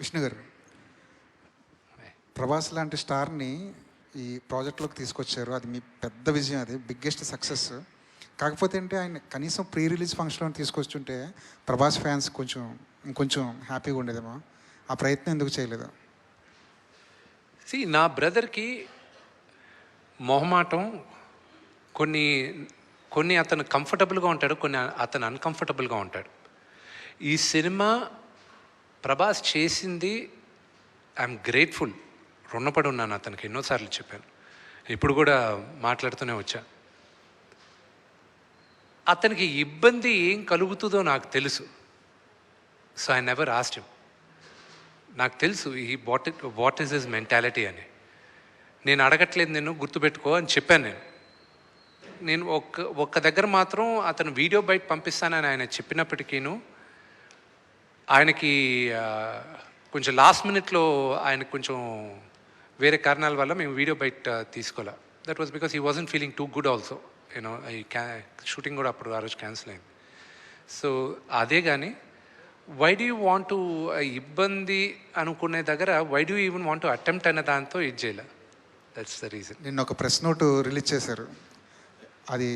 విష్ణు గారు ప్రభాస్ లాంటి స్టార్ని ఈ ప్రాజెక్ట్లోకి తీసుకొచ్చారు. అది మీ పెద్ద విజయం అది బిగ్గెస్ట్ సక్సెస్. కాకపోతే అంటే ఆయన కనీసం ప్రీ రిలీజ్ ఫంక్షన్లో తీసుకొచ్చుంటే ప్రభాస్ ఫ్యాన్స్ కొంచెం ఇంకొంచెం హ్యాపీగా ఉండేదేమో. ఆ ప్రయత్నం ఎందుకు చేయలేదు? సి నా బ్రదర్కి మొహమాటం కొన్ని కొన్ని అతను కంఫర్టబుల్గా ఉంటాడు కొన్ని అతను అన్కంఫర్టబుల్గా ఉంటాడు. ఈ సినిమా ప్రభాస్ చేసింది ఐఎమ్ గ్రేట్ఫుల్. రుణపడి ఉన్నాను అతనికి. ఎన్నోసార్లు చెప్పాను. ఇప్పుడు కూడా మాట్లాడుతూనే వచ్చా. అతనికి ఇబ్బంది ఏం కలుగుతుందో నాకు తెలుసు. So I never asked him నాకు తెలుసు ఈ what what is his mentality అని. నేను అడగట్లేదు నేను గుర్తుపెట్టుకో అని చెప్పాను నేను. నేను ఒక్క ఒక్క దగ్గర మాత్రం అతను వీడియో బయట పంపిస్తానని ఆయన చెప్పినప్పటికీను ఆయనకి కొంచెం లాస్ట్ మినిట్లో ఆయనకు కొంచెం వేరే కారణాల వల్ల మేము వీడియో బయట తీసుకోలే. That was because he wasn't feeling too good also you know ఈ క్యా షూటింగ్ కూడా అప్పుడు ఆ రోజు క్యాన్సిల్ అయింది. సో అదే కానీ why do you want to ఇబ్బంది అనుకునే దగ్గర why do even want to attempt అనే దాంతో ఇది చేయలే? దట్స్ ద రీజన్ నిన్న ఒక ప్రెస్ నోట్ రిలీజ్ చేశారు. అది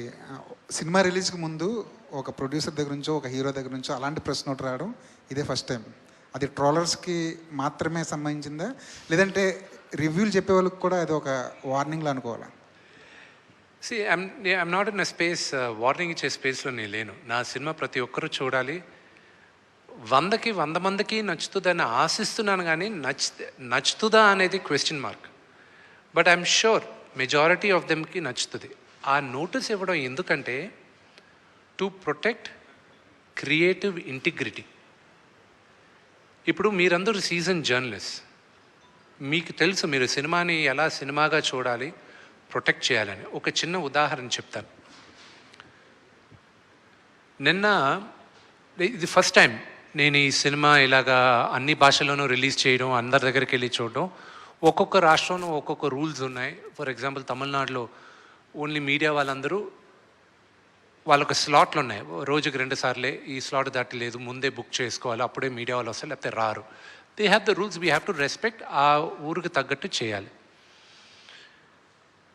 సినిమా రిలీజ్కి ముందు ఒక ప్రొడ్యూసర్ దగ్గర నుంచో ఒక హీరో దగ్గర నుంచో అలాంటి ప్రశ్న ఒకటి రావడం ఇదే ఫస్ట్ టైం. అది ట్రోలర్స్కి మాత్రమే సంబంధించిందా? లేదంటే రివ్యూలు చెప్పే వాళ్ళకి కూడా అది ఒక వార్నింగ్లా అనుకోవాలా? See I'm not in a space warning ఇచ్చే స్పేస్లో నేను లేను. నా సినిమా ప్రతి ఒక్కరూ చూడాలి. వందకి వంద మందికి నచ్చుతుందని ఆశిస్తున్నాను కానీ నచ్చితే నచ్చుతుందా అనేది question mark but I'm sure majority of దెమ్కి నచ్చుతుంది. ఆ నోటీస్ ఇవ్వడం ఎందుకంటే టు ప్రొటెక్ట్ క్రియేటివ్ ఇంటిగ్రిటీ. ఇప్పుడు మీరందరూ సీజన్ జర్నలిస్ట్. మీకు తెలుసు మీరు సినిమాని ఎలా సినిమాగా చూడాలి ప్రొటెక్ట్ చేయాలని. ఒక చిన్న ఉదాహరణ చెప్తాను. నిన్న ఇది ఫస్ట్ టైం నేను ఈ సినిమా ఇలాగా అన్ని భాషల్లోనూ రిలీజ్ చేయడం అందరి దగ్గరికి వెళ్ళి చూడడం. ఒక్కొక్క రాష్ట్రంలో ఒక్కొక్క రూల్స్ ఉన్నాయి. ఫర్ ఎగ్జాంపుల్ తమిళనాడులో ఓన్లీ మీడియా వాళ్ళందరూ వాళ్ళకి స్లాట్లు ఉన్నాయి. రోజుకి రెండు సార్లే ఈ స్లాట్ దాటి లేదు ముందే బుక్ చేసుకోవాలి అప్పుడే మీడియా వాళ్ళు వస్తారు లేకపోతే రారు. They have the rules we have to respect ఆ ఊరికి తగ్గట్టు చేయాలి.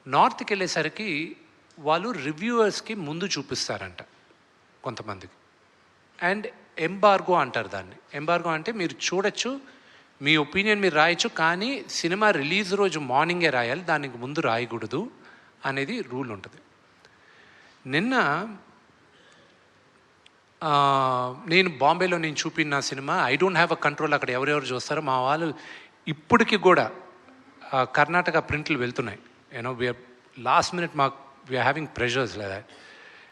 నార్త్కి వెళ్ళేసరికి వాళ్ళు రివ్యూవర్స్కి ముందు చూపిస్తారంట కొంతమందికి. అండ్ ఎంబార్గో అంటారు దాన్ని. ఎంబార్గో అంటే మీరు చూడొచ్చు మీ ఒపీనియన్ మీరు రాయొచ్చు కానీ సినిమా రిలీజ్ రోజు మార్నింగే రాయాలి దానికి ముందు రాయకూడదు. అనేది రూల్ ఉంటుంది. నిన్న నేను బాంబేలో నేను చూపిన cinema I don't have a control అక్కడ ఎవరెవరు చూస్తారో మా వాళ్ళు ఇప్పటికీ కూడా కర్ణాటక ప్రింట్లు వెళ్తున్నాయి. You know we're last minute మాకు వీఆర్ హ్యావింగ్ ప్రెషర్స్ లేదా?